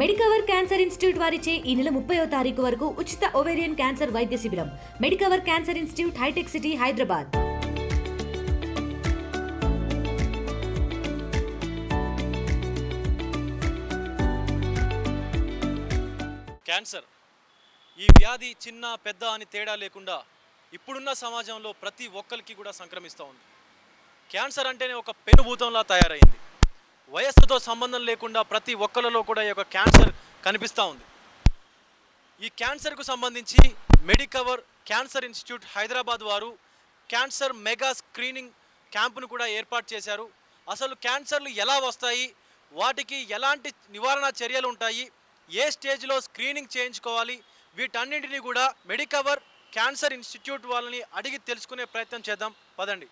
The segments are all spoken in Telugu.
మెడికవర్ క్యాన్సర్ ఇన్స్టిట్యూట్ వారిచే ఈ నెల ముప్పయో తారీఖు వరకు ఉచిత ఓవేరియన్ క్యాన్సర్ వైద్య శిబిరం. Medicover cancer institute Hitech City Hyderabad. Cancer. ఈ వ్యాధి చిన్న పెద్ద అని తేడా లేకుండా ఇప్పుడున్న సమాజంలో ప్రతి ఒక్కరికి కూడా సంక్రమిస్తూ ఉంది. క్యాన్సర్ అంటేనే ఒక పెనుభూతంలా తయారైంది. వయస్సుతో సంబంధం లేకుండా ప్రతి ఒక్కరిలో కూడా ఈ యొక్క క్యాన్సర్ కనిపిస్తూ ఉంది. ఈ క్యాన్సర్కు సంబంధించి మెడికవర్ క్యాన్సర్ ఇన్స్టిట్యూట్ హైదరాబాద్ వారు క్యాన్సర్ మెగా స్క్రీనింగ్ క్యాంపును కూడా ఏర్పాటు చేశారు. అసలు క్యాన్సర్లు ఎలా వస్తాయి? వాటికి ఎలాంటి నివారణ చర్యలు ఉంటాయి? ఏ స్టేజ్లో స్క్రీనింగ్ చేయించుకోవాలి? వీటన్నింటినీ కూడా మెడికవర్ క్యాన్సర్ ఇన్స్టిట్యూట్ వాళ్ళని అడిగి తెలుసుకునే ప్రయత్నం చేద్దాం. పదండి.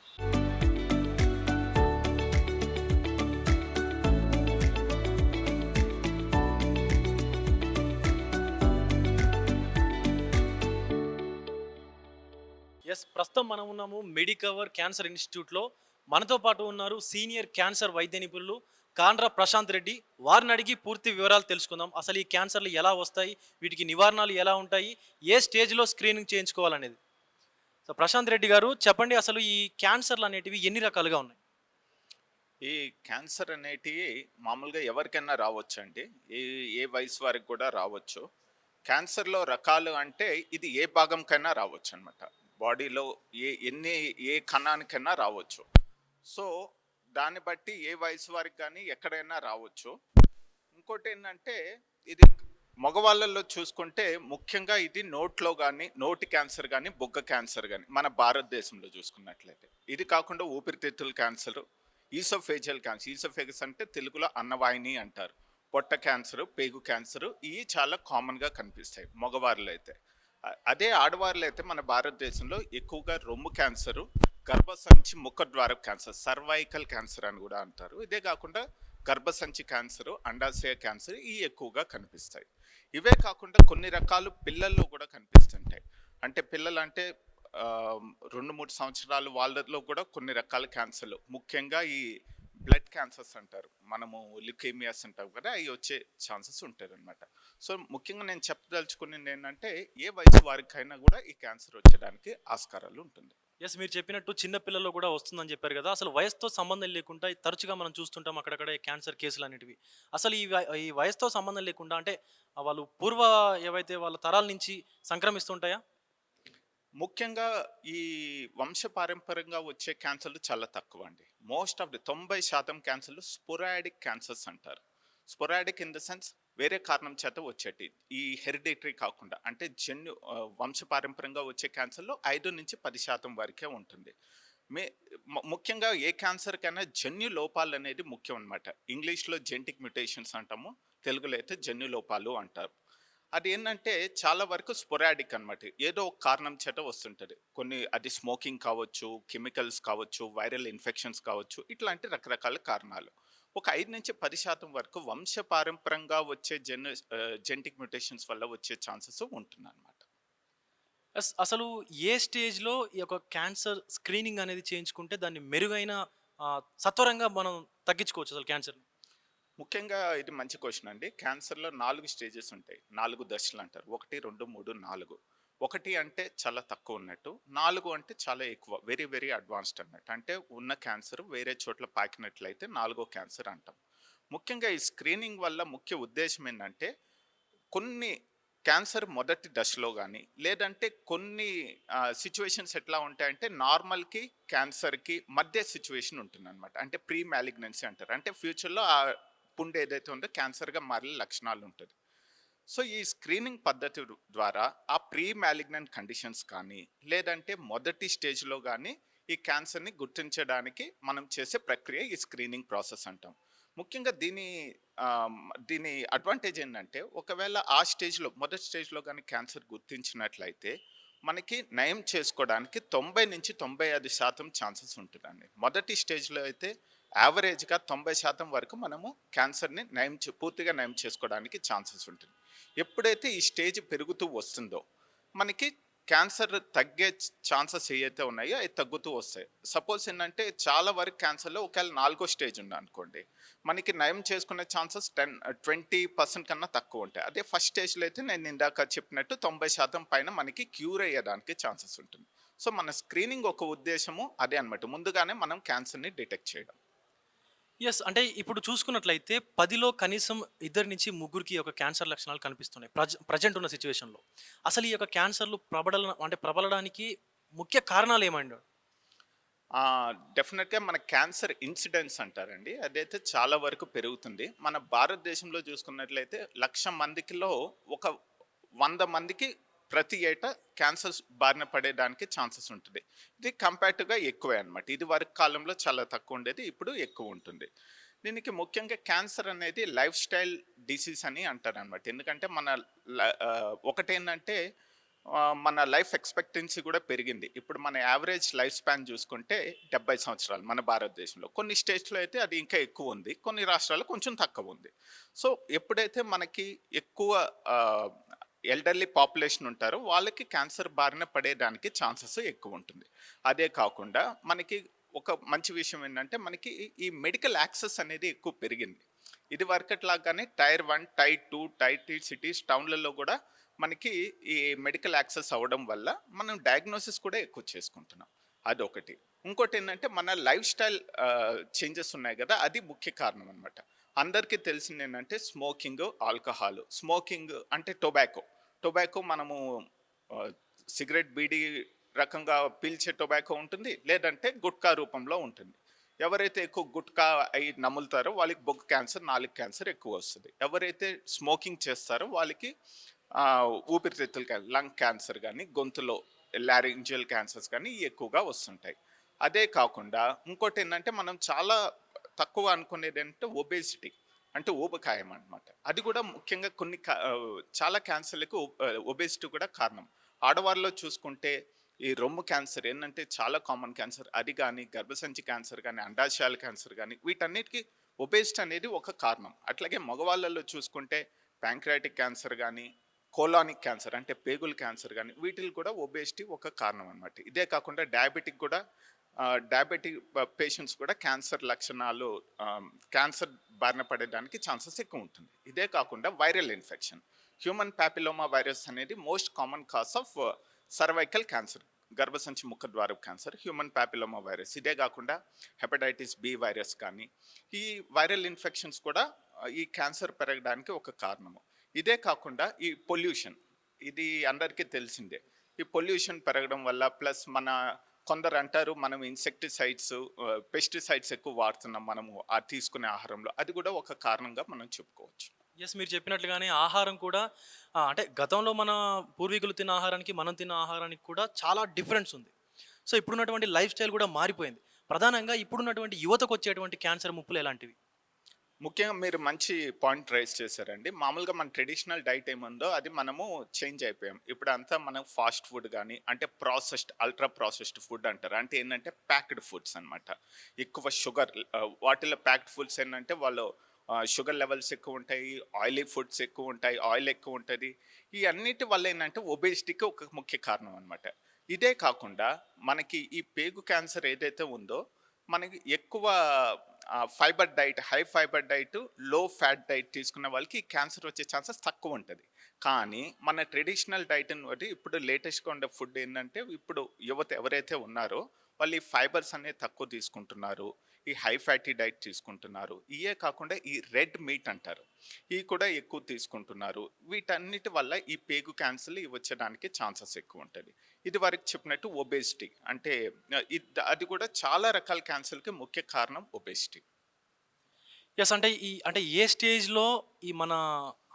ప్రస్తుతం మనం ఉన్నాము మెడికవర్ క్యాన్సర్ ఇన్స్టిట్యూట్లో. మనతో పాటు ఉన్నారు సీనియర్ క్యాన్సర్ వైద్య నిపుణులు కాండ్ర ప్రశాంత్ రెడ్డి. వారిని అడిగి పూర్తి వివరాలు తెలుసుకుందాం. అసలు ఈ క్యాన్సర్లు ఎలా వస్తాయి? వీటికి నివారణలు ఎలా ఉంటాయి? ఏ స్టేజ్లో స్క్రీనింగ్ చేయించుకోవాలనేది. సో ప్రశాంత్ రెడ్డి గారు చెప్పండి అసలు ఈ క్యాన్సర్లు అనేటివి ఎన్ని రకాలుగా ఉన్నాయి? ఈ క్యాన్సర్ అనేటివి మామూలుగా ఎవరికైనా రావచ్చు అండి ఏ ఏ వయసు వారికి కూడా రావచ్చు. క్యాన్సర్లో రకాలు అంటే ఇది ఏ భాగంకైనా రావచ్చు అనమాట బాడీలో ఏ ఎన్ని ఏ కణానికైనా రావచ్చు. సో దాన్ని బట్టి ఏ వయసు వారికి కానీ ఎక్కడైనా రావచ్చు. ఇంకోటి ఏంటంటే ఇది మగవాళ్ళల్లో చూసుకుంటే ముఖ్యంగా ఇది నోట్లో కానీ నోటి క్యాన్సర్ కానీ బొగ్గ క్యాన్సర్ కానీ మన భారతదేశంలో చూసుకున్నట్లయితే. ఇది కాకుండా ఊపిరితిత్తుల క్యాన్సర్ ఈసోఫేజియల్ క్యాన్సర్ ఈసోఫేగస్ అంటే తెలుగులో అన్నవాయిని అంటారు. పొట్ట క్యాన్సర్ పేగు క్యాన్సర్ ఇవి చాలా కామన్గా కనిపిస్తాయి మగవారిలో అయితే. అదే ఆడవారిలో అయితే మన భారతదేశంలో ఎక్కువగా రొమ్ము క్యాన్సరు గర్భసంచి ముఖద్వార క్యాన్సర్ సర్వైకల్ క్యాన్సర్ అని కూడా అంటారు. ఇదే కాకుండా గర్భసంచి క్యాన్సర్ అండాశయ క్యాన్సర్ ఇవి ఎక్కువగా కనిపిస్తాయి. ఇవే కాకుండా కొన్ని రకాలు పిల్లల్లో కూడా కనిపిస్తుంటాయి. అంటే పిల్లలు అంటే రెండు మూడు సంవత్సరాలు వాళ్ళలో కూడా కొన్ని రకాల క్యాన్సర్లు. ముఖ్యంగా ఈ బ్లడ్ క్యాన్సర్స్ అంటారు. మనము లికేమియాస్ అంటాం కదా అవి వచ్చే ఛాన్సెస్ ఉంటాయి అనమాట సో ముఖ్యంగా నేను చెప్పదలుచుకునేది ఏంటంటే ఏ వయసు వారికైనా కూడా ఈ క్యాన్సర్ వచ్చేదానికి ఆస్కారాలు ఉంటుంది. ఎస్ మీరు చెప్పినట్టు చిన్న పిల్లల్లో కూడా వస్తుందని చెప్పారు కదా. అసలు వయసుతో సంబంధం లేకుండా తరచుగా మనం చూస్తుంటాం అక్కడక్కడ క్యాన్సర్ కేసులు అనేటివి. అసలు ఈ ఈ వయసుతో సంబంధం లేకుండా అంటే వాళ్ళు పూర్వ ఏవైతే వాళ్ళ తరాల నుంచి సంక్రమిస్తుంటాయా? ముఖ్యంగా ఈ వంశ పారంపర్యంగా వచ్చే క్యాన్సర్లు చాలా తక్కువ అండి మోస్ట్ ఆఫ్ ది తొంభై శాతం క్యాన్సర్లు స్పొరాడిక్ క్యాన్సర్స్ అంటారు. స్పొరాడిక్ ఇన్ ద సెన్స్ వేరే కారణం చేత వచ్చేటి ఈ హెరిడేటరీ కాకుండా అంటే జన్యు ఆ, వంశ పారంపర్యంగా వచ్చే క్యాన్సర్లో ఐదు నుంచి పది శాతం వరకే ఉంటుంది. మే ముఖ్యంగా ఏ క్యాన్సర్ కైనా జన్యు లోపాలు అనేది ముఖ్యం అనమాట ఇంగ్లీష్లో జెంటిక్ మ్యుటేషన్స్ అంటాము తెలుగులో అయితే జన్యు లోపాలు అంటారు. అది ఏంటంటే చాలా వరకు స్పొరాడిక్ అన్నమాట. ఏదో ఒక కారణం చేత వస్తుంటుంది. కొన్ని అది స్మోకింగ్ కావచ్చు కెమికల్స్ కావచ్చు వైరల్ ఇన్ఫెక్షన్స్ కావచ్చు ఇట్లాంటి రకరకాల కారణాలు. ఒక ఐదు నుంచి పది శాతం వరకు వంశపారంపరంగా వచ్చే జెన్ జెంటిక్ మ్యూటేషన్స్ వల్ల వచ్చే ఛాన్సెస్ ఉంటుందన్నమాట. అసలు ఏ స్టేజ్లో ఈ యొక్క క్యాన్సర్ స్క్రీనింగ్ అనేది చేయించుకుంటే దాన్ని మెరుగైన సత్వరంగా మనం తగ్గించుకోవచ్చు అసలు క్యాన్సర్ ముఖ్యంగా ఇది మంచి క్వశ్చన్ అండి. క్యాన్సర్లో నాలుగు స్టేజెస్ ఉంటాయి. నాలుగు దశలు అంటారు. ఒకటి రెండు మూడు నాలుగు. ఒకటి అంటే చాలా తక్కువ ఉన్నట్టు నాలుగు అంటే చాలా ఎక్కువ వెరీ వెరీ అడ్వాన్స్డ్ అన్నట్టు. అంటే ఉన్న క్యాన్సర్ వేరే చోట్ల పాకినట్లయితే నాలుగో క్యాన్సర్ అంటాం. ముఖ్యంగా ఈ స్క్రీనింగ్ వల్ల ముఖ్య ఉద్దేశం ఏంటంటే కొన్ని క్యాన్సర్ మొదటి దశలో కానీ లేదంటే కొన్ని సిచ్యువేషన్స్ ఎట్లా ఉంటాయంటే నార్మల్కి క్యాన్సర్కి మధ్య సిచ్యువేషన్ ఉంటుందన్నమాట. అంటే ప్రీ మ్యాలిగ్నెన్సీ అంటారు. అంటే ఫ్యూచర్లో ఆ పుండు ఏదైతే ఉందో క్యాన్సర్గా మారే లక్షణాలు ఉంటుంది సో ఈ స్క్రీనింగ్ పద్ధతి ద్వారా ఆ ప్రీ మ్యాలిగ్నెంట్ కండిషన్స్ కానీ లేదంటే మొదటి స్టేజ్లో కానీ ఈ క్యాన్సర్ని గుర్తించడానికి మనం చేసే ప్రక్రియ ఈ స్క్రీనింగ్ ప్రాసెస్ అంటాం. ముఖ్యంగా దీని దీని అడ్వాంటేజ్ ఏంటంటే ఒకవేళ ఆ స్టేజ్లో మొదటి స్టేజ్లో కానీ క్యాన్సర్ గుర్తించినట్లయితే మనకి నయం చేసుకోవడానికి తొంభై నుంచి తొంభై ఐదు శాతం ఛాన్సెస్ ఉంటుందండి. మొదటి స్టేజ్లో అయితే యావరేజ్గా తొంభై శాతం వరకు మనము క్యాన్సర్ని నయం పూర్తిగా నయం చేసుకోవడానికి ఛాన్సెస్ ఉంటుంది. ఎప్పుడైతే ఈ స్టేజ్ పెరుగుతూ వస్తుందో మనకి క్యాన్సర్ తగ్గే ఛాన్సెస్ ఏవైతే ఉన్నాయో అవి తగ్గుతూ వస్తాయి. సపోజ్ ఏంటంటే చాలా వరకు క్యాన్సర్లో ఒకవేళ నాలుగో స్టేజ్ ఉంది అనుకోండి మనకి నయం చేసుకునే ఛాన్సెస్ టెన్ ట్వంటీ పర్సెంట్ కన్నా తక్కువ ఉంటాయి. అదే ఫస్ట్ స్టేజ్లో అయితే నేను ఇందాక చెప్పినట్టు తొంభై శాతం పైన మనకి క్యూర్ అయ్యేదానికి ఛాన్సెస్ ఉంటుంది. సో మన స్క్రీనింగ్ ఒక ఉద్దేశము అదే అనమాట ముందుగానే మనం క్యాన్సర్ని డిటెక్ట్ చేయడం. ఎస్ అంటే ఇప్పుడు చూసుకున్నట్లయితే పదిలో కనీసం ఇద్దరి నుంచి ముగ్గురికి ఒక క్యాన్సర్ లక్షణాలు కనిపిస్తున్నాయి ప్రజ ప్రజెంట్ ఉన్న సిచ్యువేషన్లో అసలు ఈ యొక్క క్యాన్సర్లు ప్రబల అంటే ప్రబలడానికి ముఖ్య కారణాలు ఏమండి? డెఫినెట్గా మన క్యాన్సర్ ఇన్సిడెన్స్ అంటారండి. అదైతే చాలా వరకు పెరుగుతుంది. మన భారతదేశంలో చూసుకున్నట్లయితే లక్ష మందికిలో ఒక వంద మందికి ప్రతి ఏటా క్యాన్సర్ బారిన పడేదానికి ఛాన్సెస్ ఉంటుంది. ఇది కంపేర్టివ్గా ఎక్కువే అనమాట ఇది వరకు కాలంలో చాలా తక్కువ ఉండేది ఇప్పుడు ఎక్కువ ఉంటుంది. దీనికి ముఖ్యంగా క్యాన్సర్ అనేది లైఫ్ స్టైల్ డిసీజ్ అని అంటారనమాట ఎందుకంటే మన ఒకటేంటంటే మన లైఫ్ ఎక్స్పెక్టెన్సీ కూడా పెరిగింది. ఇప్పుడు మన యావరేజ్ లైఫ్ స్పాన్ చూసుకుంటే డెబ్బై సంవత్సరాలు మన భారతదేశంలో. కొన్ని స్టేట్స్లో అయితే అది ఇంకా ఎక్కువ ఉంది. కొన్ని రాష్ట్రాల్లో కొంచెం తక్కువ ఉంది. సో ఎప్పుడైతే మనకి ఎక్కువ ఎల్డర్లీ పాపులేషన్ ఉంటారో వాళ్ళకి క్యాన్సర్ బారిన పడేయడానికి ఛాన్సెస్ ఎక్కువ ఉంటుంది. అదే కాకుండా మనకి ఒక మంచి విషయం ఏంటంటే మనకి ఈ మెడికల్ యాక్సెస్ అనేది ఎక్కువ పెరిగింది. ఇది వరకట్లాగానే tier one tier two tier three cities టౌన్లలో కూడా మనకి ఈ మెడికల్ యాక్సెస్ అవ్వడం వల్ల మనం డయాగ్నోసిస్ కూడా ఎక్కువ చేసుకుంటున్నాం. అదొకటి. ఇంకోటి ఏంటంటే మన లైఫ్ స్టైల్ చేంజెస్ ఉన్నాయి కదా అది ముఖ్య కారణం అనమాట అందరికీ తెలిసింది ఏంటంటే స్మోకింగ్ ఆల్కహాల్. స్మోకింగ్ అంటే టొబాకో. టొబాకో మనము సిగరెట్ బీడీ రకంగా పీల్చే టొబాకో ఉంటుంది లేదంటే గుట్కా రూపంలో ఉంటుంది. ఎవరైతే ఎక్కువ గుట్కా అయి నములుతారో వాళ్ళకి బొగ్గు క్యాన్సర్ నాలుగు క్యాన్సర్ ఎక్కువ వస్తుంది. ఎవరైతే స్మోకింగ్ చేస్తారో వాళ్ళకి ఊపిరితిత్తుల క్యాన్సర్ లంగ్ క్యాన్సర్ కానీ గొంతులో లారింజియల్ క్యాన్సర్స్ కానీ ఎక్కువగా వస్తుంటాయి. అదే కాకుండా ఇంకోటి ఏంటంటే మనం చాలా తక్కువ అనుకునేది అంటే ఒబేసిటీ అంటే ఊబకాయం అనమాట అది కూడా ముఖ్యంగా కొన్ని చాలా క్యాన్సర్లకు ఒబేసిటీ కూడా కారణం. ఆడవారిలో చూసుకుంటే ఈ రొమ్ము క్యాన్సర్ ఏంటంటే చాలా కామన్ క్యాన్సర్. అది కానీ గర్భసంచి క్యాన్సర్ కానీ అండాశయాల క్యాన్సర్ కానీ వీటన్నిటికీ ఒబేసిటీ అనేది ఒక కారణం. అట్లాగే మగవాళ్ళలో చూసుకుంటే ప్యాంక్రాటిక్ క్యాన్సర్ కానీ కోలానిక్ క్యాన్సర్ అంటే పేగుల క్యాన్సర్ కానీ వీటికి కూడా ఒబేసిటీ ఒక కారణం అనమాట ఇదే కాకుండా డయాబెటిక్ కూడా డయాబెటిక్ పేషెంట్స్ కూడా క్యాన్సర్ లక్షణాలు క్యాన్సర్ బారిన పడడానికి ఛాన్సెస్ ఎక్కువ ఉంటుంది. ఇదే కాకుండా viral infection human papilloma virus అనేది most common cause of cervical cancer గర్భసంచి ముఖ ద్వార క్యాన్సర్ హ్యూమన్ ప్యాపిలోమా వైరస్ ఇదే కాకుండా హెపటైటిస్ బి వైరస్ కానీ ఈ వైరల్ ఇన్ఫెక్షన్స్ కూడా ఈ క్యాన్సర్ పెరగడానికి ఒక కారణము. ఇదే కాకుండా ఈ పొల్యూషన్ ఇది అందరికీ తెలిసిందే. ఈ పొల్యూషన్ పెరగడం వల్ల ప్లస్ మన కొందరు అంటారు మనం ఇన్సెక్టిసైడ్స్ పెస్టిసైడ్స్ ఎక్కువ వాడుతున్నాం మనము ఆ తీసుకునే ఆహారంలో. అది కూడా ఒక కారణంగా మనం చెప్పుకోవచ్చు. ఎస్ మీరు చెప్పినట్లుగానే ఆహారం కూడా అంటే గతంలో మన పూర్వీకులు తిన్న ఆహారానికి మనం తిన్న ఆహారానికి కూడా చాలా డిఫరెన్స్ ఉంది. సో ఇప్పుడున్నటువంటి లైఫ్ స్టైల్ కూడా మారిపోయింది. ప్రధానంగా ఇప్పుడున్నటువంటి యువతకు వచ్చేటువంటి క్యాన్సర్ ముప్పులు ఎలాంటివి? ముఖ్యంగా మీరు మంచి పాయింట్ రైజ్ చేశారండి. మామూలుగా మన ట్రెడిషనల్ డైట్ ఏముందో అది మనము చేంజ్ అయిపోయాం. ఇప్పుడు అంతా మనం ఫాస్ట్ ఫుడ్ కానీ అంటే ప్రాసెస్డ్ అల్ట్రా ప్రాసెస్డ్ ఫుడ్ అంటారు. అంటే ఏంటంటే ప్యాక్డ్ ఫుడ్స్ అన్నమాట. ఎక్కువ షుగర్ వాటిలో ప్యాక్డ్ ఫుడ్స్ ఏంటంటే వాళ్ళు షుగర్ లెవెల్స్ ఎక్కువ ఉంటాయి ఆయిలీ ఫుడ్స్ ఎక్కువ ఉంటాయి ఆయిల్ ఎక్కువ ఉంటుంది. ఈ అన్నిటి వల్ల ఏంటంటే ఒబేసిటీకి ఒక ముఖ్య కారణం అనమాట ఇదే కాకుండా మనకి ఈ పేగు క్యాన్సర్ ఏదైతే ఉందో మనకి ఎక్కువ ఫైబర్ డైట్ హై ఫైబర్ డైట్లో ఫ్యాట్ డైట్ తీసుకున్న వాళ్ళకి క్యాన్సర్ వచ్చే ఛాన్సెస్ తక్కువ ఉంటుంది. కానీ మన ట్రెడిషనల్ డైట్ని బట్టి ఇప్పుడు లేటెస్ట్గా ఉండే ఫుడ్ ఏంటంటే ఇప్పుడు యువత ఎవరైతే ఉన్నారో వాళ్ళు ఈ ఫైబర్స్ అనేవి తక్కువ తీసుకుంటున్నారు. ఈ హై ఫ్యాటీ డైట్ తీసుకుంటున్నారు. ఇవే కాకుండా ఈ రెడ్ మీట్ అంటారు. ఇవి కూడా ఎక్కువ తీసుకుంటున్నారు. వీటన్నిటి వల్ల ఈ పేగు క్యాన్సర్ ఇవి వచ్చడానికి ఛాన్సెస్ ఎక్కువ ఉంటుంది ఇది వరకు చెప్పినట్టు ఒబేసిటీ. అంటే అది కూడా చాలా రకాల క్యాన్సర్కి ముఖ్య కారణం ఒబేసిటీ. ఎస్ అంటే ఈ అంటే ఏ స్టేజ్లో ఈ మన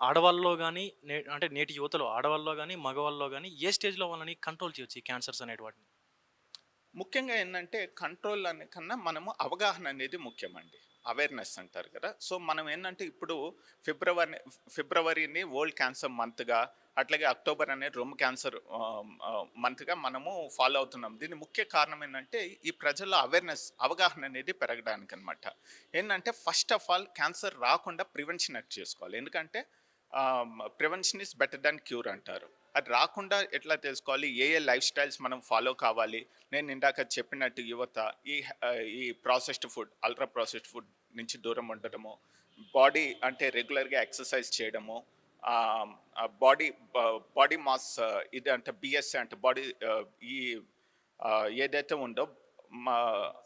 ఆడవాళ్ళలో కానీ నే అంటే నేటి యువతలో ఆడవాళ్ళలో కానీ మగవాళ్ళలో కానీ ఏ స్టేజ్లో వాళ్ళని కంట్రోల్ చేయొచ్చు ఈ క్యాన్సర్స్ అనేటివాటిని? ముఖ్యంగా ఏంటంటే కంట్రోల్ అనే కన్నా మనము అవగాహన అనేది ముఖ్యమండి. అవేర్నెస్ అంటారు కదా. సో మనం ఏంటంటే ఇప్పుడు ఫిబ్రవరి ఫిబ్రవరిని వరల్డ్ క్యాన్సర్ మంత్గా అట్లాగే అక్టోబర్ అనే రొమ్ క్యాన్సర్ మంత్గా మనము ఫాలో అవుతున్నాం. దీని ముఖ్య కారణం ఏంటంటే ఈ ప్రజల్లో అవేర్నెస్ అవగాహన అనేది పెరగడానికి అనమాట ఏంటంటే ఫస్ట్ ఆఫ్ ఆల్ క్యాన్సర్ రాకుండా ప్రివెన్షన్ చేసుకోవాలి. ఎందుకంటే prevention is better than cure అంటారు. అది రాకుండా ఎట్లా తెలుసుకోవాలి? ఏ ఏ లైఫ్ స్టైల్స్ మనం ఫాలో కావాలి? నేను ఇందాక చెప్పినట్టు యువత ఈ ఈ processed food ultra processed food నుంచి దూరం ఉండడము బాడీ అంటే రెగ్యులర్గా ఎక్సర్సైజ్ చేయడము బాడీ బాడీ మాస్ ఇది అంటే బిఎస్సి అంటే బాడీ ఈ ఏదైతే ఉందో మా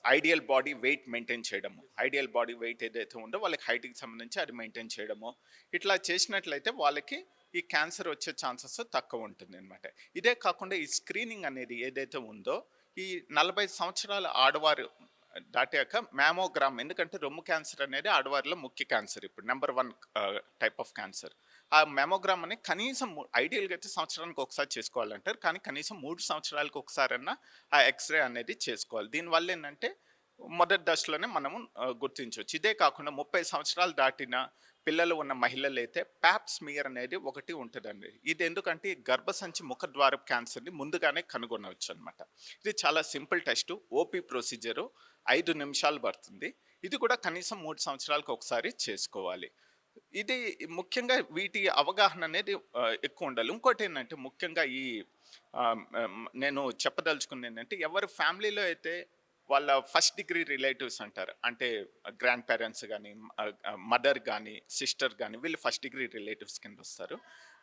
ఐడియల్ బాడీ వెయిట్ మెయింటైన్ చేయడము. ఐడియల్ బాడీ వెయిట్ ఏదైతే ఉందో వాళ్ళకి హైట్కి సంబంధించి అది మెయింటైన్ చేయడము. ఇట్లా చేసినట్లయితే వాళ్ళకి ఈ క్యాన్సర్ వచ్చే ఛాన్సెస్ తక్కువ ఉంటుంది అనమాట ఇదే కాకుండా ఈ స్క్రీనింగ్ అనేది ఏదైతే ఉందో ఈ నలభై సంవత్సరాల ఆడవారు దాటాక మ్యామోగ్రామ్ ఎందుకంటే రొమ్ము క్యాన్సర్ అనేది ఆడవారిలో ముఖ్య క్యాన్సర్ ఇప్పుడు number one type of cancer ఆ మెమోగ్రామ్ అని కనీసం ఐడియల్గా అయితే సంవత్సరానికి ఒకసారి చేసుకోవాలంటారు. కానీ కనీసం మూడు సంవత్సరాలకు ఒకసారన్నా ఆ ఎక్స్రే అనేది చేసుకోవాలి. దీనివల్ల ఏంటంటే మొదటి దశలోనే మనము గుర్తించవచ్చు. ఇదే కాకుండా ముప్పై సంవత్సరాలు దాటిన పిల్లలు ఉన్న మహిళలు అయితే ప్యాప్ స్మియర్ అనేది ఒకటి ఉంటుందండి. ఇది ఎందుకంటే గర్భసంచి గర్భసంచి ముఖద్వార క్యాన్సర్ని ముందుగానే కనుగొనవచ్చు అనమాట ఇది చాలా సింపుల్ టెస్ట్ ఓపీ ప్రొసీజరు ఐదు నిమిషాలు పడుతుంది. ఇది కూడా కనీసం మూడు సంవత్సరాలకు ఒకసారి చేసుకోవాలి. ఇది ముఖ్యంగా వీటి అవగాహన అనేది ఎక్కువ ఉండాలి. ఇంకోటి ఏంటంటే ముఖ్యంగా ఈ నేను చెప్పదలుచుకుంది ఏంటంటే ఎవరి ఫ్యామిలీలో అయితే వాళ్ళ ఫస్ట్ డిగ్రీ రిలేటివ్స్ అంటారు అంటే గ్రాండ్ పేరెంట్స్ కానీ మదర్ కానీ సిస్టర్ కానీ వీళ్ళు ఫస్ట్ డిగ్రీ రిలేటివ్స్ కింద వస్తారు.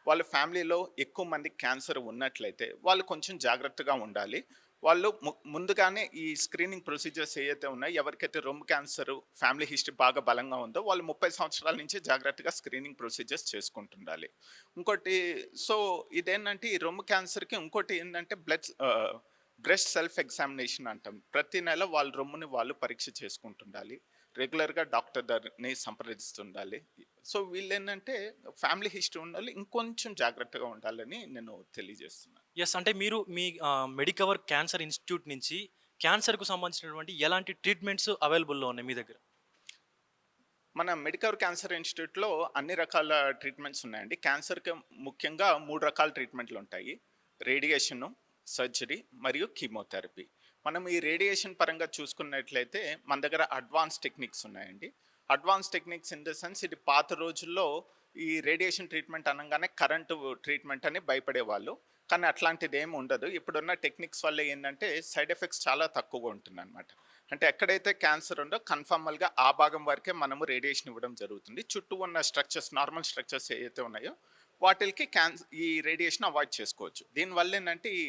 వాళ్ళ ఫ్యామిలీలో ఎక్కువ మంది క్యాన్సర్ ఉన్నట్లయితే వాళ్ళు కొంచెం జాగ్రత్తగా ఉండాలి. వాళ్ళు ము- ముందుగానే ఈ స్క్రీనింగ్ ప్రొసీజర్స్ ఏవైతే ఉన్నాయో ఎవరికైతే రొమ్ము క్యాన్సర్ ఫ్యామిలీ హిస్టరీ బాగా బలంగా ఉందో వాళ్ళు ముప్పై సంవత్సరాల నుంచి జాగ్రత్తగా స్క్రీనింగ్ ప్రొసీజర్స్ చేసుకుంటుండాలి. ఇంకోటి సో ఇదేంటంటే ఈ రొమ్ము క్యాన్సర్కి ఇంకోటి ఏంటంటే బ్లడ్ బ్రెస్ట్ సెల్ఫ్ ఎగ్జామినేషన్ అంటాం. ప్రతి నెల వాళ్ళ రొమ్ముని వాళ్ళు పరీక్ష చేసుకుంటుండాలి. రెగ్యులర్గా డాక్టర్ దగ్గరని సంప్రదిస్తుండాలి. సో వీళ్ళు ఏంటంటే ఫ్యామిలీ హిస్టరీ ఉండాలి ఇంకొంచెం జాగ్రత్తగా ఉండాలని నేను తెలియజేస్తున్నాను. ఎస్ అంటే మీరు మీ మెడికవర్ క్యాన్సర్ ఇన్స్టిట్యూట్ నుంచి క్యాన్సర్కు సంబంధించినటువంటి ఎలాంటి ట్రీట్మెంట్స్ అవైలబుల్లో ఉన్నాయి మీ దగ్గర? మన మెడికల్ క్యాన్సర్ ఇన్స్టిట్యూట్లో అన్ని రకాల ట్రీట్మెంట్స్ ఉన్నాయండి. క్యాన్సర్కి ముఖ్యంగా మూడు రకాల ట్రీట్మెంట్లు ఉంటాయి రేడియేషను సర్జరీ మరియు కీమోథెరపీ. మనం ఈ రేడియేషన్ పరంగా చూసుకున్నట్లయితే మన దగ్గర అడ్వాన్స్ టెక్నిక్స్ ఉన్నాయండి. Advance techniques in the sense ఇది పాత రోజుల్లో ఈ రేడియేషన్ ట్రీట్మెంట్ అనగానే కరెంటు ట్రీట్మెంట్ అని భయపడేవాళ్ళు. కానీ అట్లాంటిది ఏమి ఉండదు. ఇప్పుడున్న టెక్నిక్స్ వల్ల ఏంటంటే సైడ్ ఎఫెక్ట్స్ చాలా తక్కువగా ఉంటుంది అనమాట అంటే ఎక్కడైతే క్యాన్సర్ ఉందో కన్ఫర్మల్గా ఆ భాగం వరకే మనము రేడియేషన్ ఇవ్వడం జరుగుతుంది. చుట్టూ ఉన్న స్ట్రక్చర్స్ నార్మల్ స్ట్రక్చర్స్ ఏవైతే ఉన్నాయో వాటికి క్యాన్స్ ఈ రేడియేషన్ అవాయిడ్ చేసుకోవచ్చు. దీనివల్ల ఏంటంటే ఈ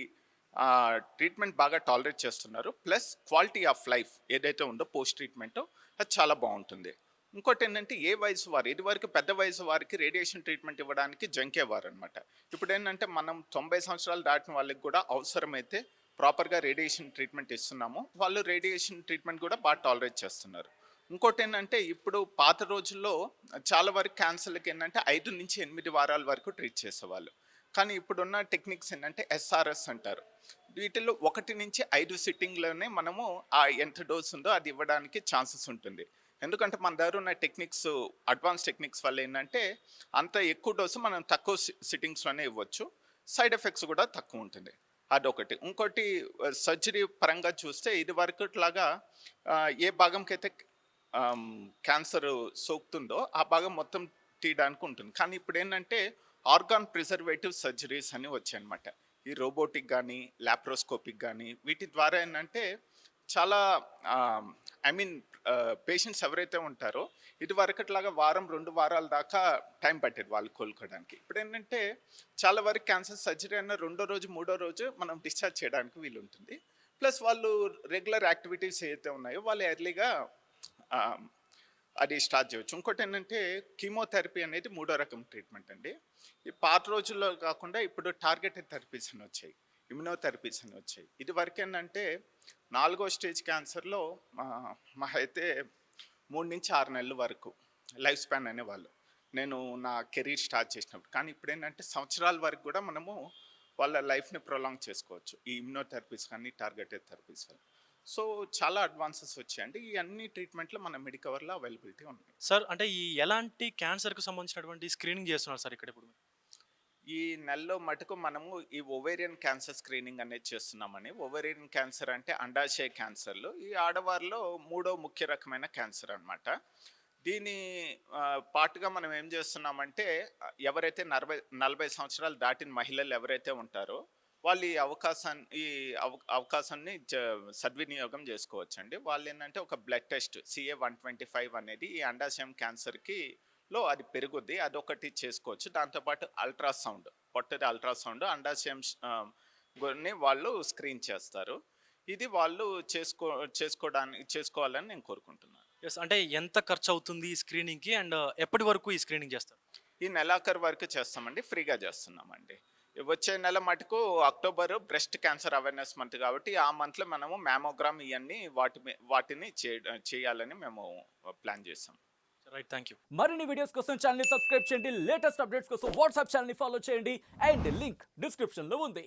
ట్రీట్మెంట్ బాగా టాలరేట్ చేస్తున్నారు. ప్లస్ క్వాలిటీ ఆఫ్ లైఫ్ ఏదైతే ఉందో పోస్ట్ ట్రీట్మెంట్ అది చాలా బాగుంటుంది. ఇంకోటి ఏంటంటే ఏ వయసు వారు ఇది వరకు పెద్ద వయసు వారికి రేడియేషన్ ట్రీట్మెంట్ ఇవ్వడానికి జంకేవారు అనమాట ఇప్పుడు ఏంటంటే మనం తొంభై సంవత్సరాలు దాటిన వాళ్ళకి కూడా అవసరమైతే ప్రాపర్గా రేడియేషన్ ట్రీట్మెంట్ ఇస్తున్నాము. వాళ్ళు రేడియేషన్ ట్రీట్మెంట్ కూడా బాగా టాలరేట్ చేస్తున్నారు. ఇంకోటి ఏంటంటే ఇప్పుడు పాత రోజుల్లో చాలా వరకు క్యాన్సర్లకి ఏంటంటే ఐదు నుంచి ఎనిమిది వారాల వరకు ట్రీట్ చేసేవాళ్ళు. కానీ ఇప్పుడున్న టెక్నిక్స్ ఏంటంటే ఎస్ఆర్ఎస్ అంటారు. వీటిలో ఒకటి నుంచి ఐదు సిట్టింగ్లోనే మనము ఆ ఎంత డోస్ ఉందో అది ఇవ్వడానికి ఛాన్సెస్ ఉంటుంది. ఎందుకంటే మన దగ్గర ఉన్న టెక్నిక్స్ అడ్వాన్స్ టెక్నిక్స్ వల్ల ఏంటంటే అంత ఎక్కువ డోసు మనం తక్కువ సిట్టింగ్స్లోనే ఇవ్వచ్చు. సైడ్ ఎఫెక్ట్స్ కూడా తక్కువ ఉంటుంది. అదొకటి. ఇంకోటి సర్జరీ పరంగా చూస్తే ఇది వరకులాగా ఏ భాగంకైతే క్యాన్సర్ సోకుతుందో ఆ భాగం మొత్తం తీయడానికి ఉంటుంది కానీ ఇప్పుడు ఏంటంటే ఆర్గాన్ ప్రిజర్వేటివ్ సర్జరీస్ అని వచ్చాయన్నమాట. ఈ రోబోటిక్ కానీ ల్యాప్రోస్కోపిక్ కానీ వీటి ద్వారా ఏంటంటే చాలా ఐ మీన్ పేషెంట్స్ ఎవరైతే ఉంటారో ఇది వరకట్లాగా వారం రెండు వారాల దాకా టైం పట్టేది వాళ్ళు కోలుకోవడానికి. ఇప్పుడు ఏంటంటే చాలా వరకు క్యాన్సర్ సర్జరీ అయినా రెండో రోజు మూడో రోజు మనం డిశ్చార్జ్ చేయడానికి వీలు ఉంటుంది ప్లస్ వాళ్ళు రెగ్యులర్ యాక్టివిటీస్ ఏదైతే ఉన్నాయో వాళ్ళు ఎర్లీగా అది స్టార్ట్ చేయవచ్చు ఇంకోటి ఏంటంటే కీమోథెరపీ అనేది మూడో రకం ట్రీట్మెంట్ అండి. ఈ పాత రోజుల్లో కాకుండా ఇప్పుడు టార్గెటెడ్ థెరపీస్ అని వచ్చాయి. ఇమ్యునోథెరపీస్ అని వచ్చాయి. ఇది వరకు ఏంటంటే నాలుగో స్టేజ్ క్యాన్సర్లో మా అయితే మూడు నుంచి ఆరు నెలల వరకు లైఫ్ స్పాన్ అనేవాళ్ళు. నేను నా కెరీర్ స్టార్ట్ చేసినప్పుడు. కానీ ఇప్పుడు ఏంటంటే సంవత్సరాల వరకు కూడా మనము వాళ్ళ లైఫ్ని ప్రొలాంగ్ చేసుకోవచ్చు. ఈ ఇమ్యునోథెరపీస్ కానీ టార్గెటెడ్ థెరపీస్ కానీ సో చాలా అడ్వాన్సెస్ వచ్చాయండి ఈ అన్ని ట్రీట్మెంట్లు మన మెడికవర్లో అవైలబిలిటీ ఉన్నాయి సార్ అంటే ఈ ఎలాంటి క్యాన్సర్కు సంబంధించినటువంటి స్క్రీనింగ్ చేస్తున్నారు సార్ ఇక్కడ ఇప్పుడు? ఈ నెలలో మటుకు మనము ఈ ఓవేరియన్ క్యాన్సర్ స్క్రీనింగ్ అనేది చేస్తున్నామని. ఓవేరియన్ క్యాన్సర్ అంటే అండాశయ క్యాన్సర్లు. ఈ ఆడవారిలో మూడో ముఖ్య రకమైన క్యాన్సర్ అన్నమాట. దీని పాటుగా మనం ఏం చేస్తున్నామంటే ఎవరైతే నలభై నలభై సంవత్సరాలు దాటిన మహిళలు ఎవరైతే ఉంటారో వాళ్ళు ఈ అవకాశాన్ని ఈ అవ- అవకాశాన్ని సద్వినియోగం చేసుకోవచ్చండి. వాళ్ళు ఏంటంటే ఒక blood test CA one twenty five అనేది ఈ అండాశయం క్యాన్సర్కి లో అది పెరుగుద్ది అదొకటి చేసుకోవచ్చు. దాంతోపాటు అల్ట్రాసౌండ్ పొట్టది అల్ట్రాసౌండ్ అండాశయం ఆ, ని వాళ్ళు స్క్రీన్ చేస్తారు. ఇది వాళ్ళు చేసుకో చేసుకోవడానికి చేసుకోవాలని నేను కోరుకుంటున్నాను. ఎస్ అంటే ఎంత ఖర్చు అవుతుంది ఈ స్క్రీనింగ్కి అండ్ ఎప్పటి వరకు ఈ స్క్రీనింగ్ చేస్తారు? ఈ నెలాఖరు వరకు చేస్తామండి ఫ్రీగా చేస్తున్నామండి. వచ్చే నెల మటుకు October breast cancer awareness month కాబట్టి ఆ మంత్లో మనము మ్యామోగ్రామ్ ఇవన్నీ వాటి వాటిని చేయాలని మేము ప్లాన్ చేసాం. రైట్ థ్యాంక్ యూ మరిన్ని వీడియోస్ కోసం ఛానల్ సబ్స్క్రైబ్ చేయండి. లేటెస్ట్ అప్డేట్స్ కోసం వాట్సాప్ ఛానల్ ఫాలో చేయండి. అండ్ లింక్ డిస్క్రిప్షన్లో ఉంది.